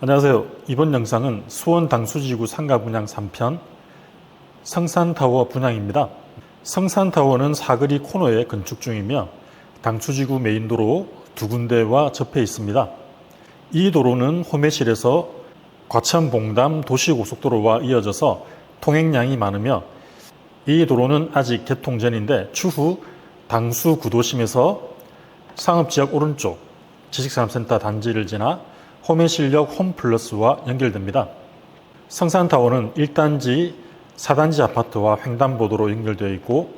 안녕하세요. 이번 영상은 수원 당수지구 상가 분양 3편 성산타워 분양입니다. 성산타워는 사거리 코너에 건축 중이며 당수지구 메인도로 두 군데와 접해 있습니다. 이 도로는 호매실에서 과천봉담 도시고속도로와 이어져서 통행량이 많으며 이 도로는 아직 개통 전인데 추후 당수 구도심에서 상업지역 오른쪽 지식산업센터 단지를 지나 호매실역 홈플러스와 연결됩니다. 성산타워는 1단지, 4단지 아파트와 횡단보도로 연결되어 있고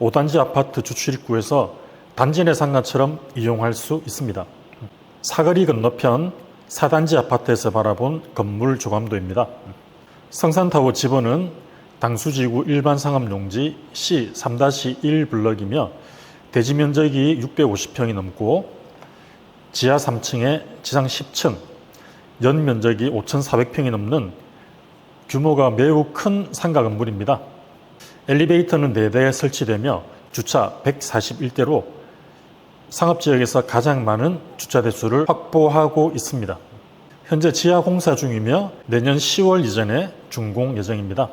5단지 아파트 주출입구에서 단지 내 상가처럼 이용할 수 있습니다. 사거리 건너편 4단지 아파트에서 바라본 건물 조감도입니다. 성산타워 지번은 당수지구 일반 상업용지 C 3-1 블럭이며 대지 면적이 650평이 넘고 지하 3층에 지상 10층, 연 면적이 5,400평이 넘는 규모가 매우 큰 상가 건물입니다. 엘리베이터는 4대 설치되며 주차 141대로 상업지역에서 가장 많은 주차 대수를 확보하고 있습니다. 현재 지하 공사 중이며 내년 10월 이전에 준공 예정입니다.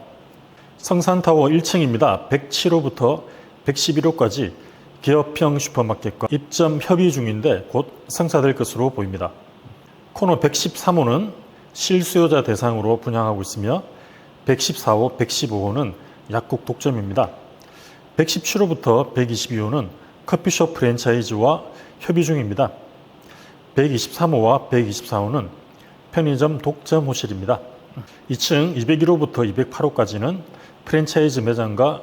성산타워 1층입니다. 107호부터 111호까지 기업형 슈퍼마켓과 입점 협의 중인데 곧 성사될 것으로 보입니다. 코너 113호는 실수요자 대상으로 분양하고 있으며 114호, 115호는 약국 독점입니다. 117호부터 122호는 커피숍 프랜차이즈와 협의 중입니다. 123호와 124호는 편의점 독점 호실입니다. 2층 201호부터 208호까지는 프랜차이즈 매장과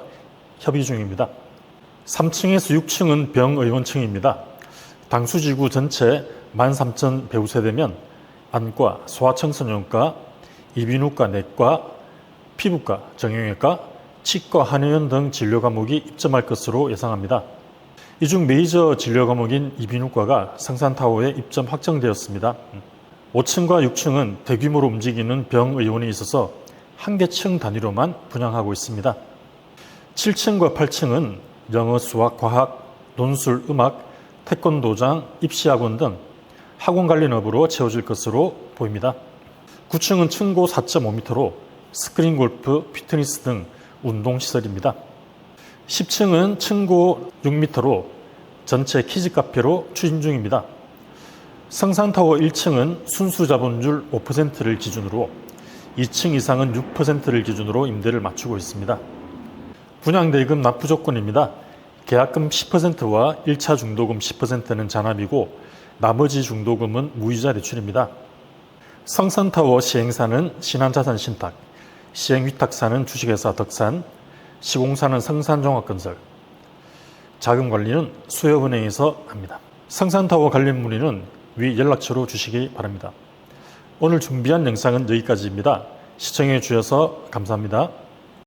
협의 중입니다. 3층에서 6층은 병의원층입니다. 당수지구 전체 13,000 배우세대면 안과, 소아청소년과, 이비인후과, 내과, 피부과, 정형외과, 치과, 한의원 등 진료 과목이 입점할 것으로 예상합니다. 이 중 메이저 진료 과목인 이비인후과가 성산타워에 입점 확정되었습니다. 5층과 6층은 대규모로 움직이는 병의원이 있어서 한 개 층 단위로만 분양하고 있습니다. 7층과 8층은 영어, 수학, 과학, 논술, 음악, 태권도장, 입시학원 등 학원 관련 업으로 채워질 것으로 보입니다. 9층은 층고 4.5m로 스크린 골프, 피트니스 등 운동시설입니다. 10층은 층고 6m로 전체 키즈 카페로 추진 중입니다. 성산타워 1층은 순수 자본율 5%를 기준으로 2층 이상은 6%를 기준으로 임대를 맞추고 있습니다. 분양대금 납부 조건입니다. 계약금 10%와 1차 중도금 10%는 잔압이고 나머지 중도금은 무이자 대출입니다. 성산타워 시행사는 신한자산 신탁, 시행위탁사는 주식회사 덕산, 시공사는 성산종합건설, 자금관리는 수협은행에서 합니다. 성산타워 관련 문의는 위 연락처로 주시기 바랍니다. 오늘 준비한 영상은 여기까지입니다. 시청해 주셔서 감사합니다.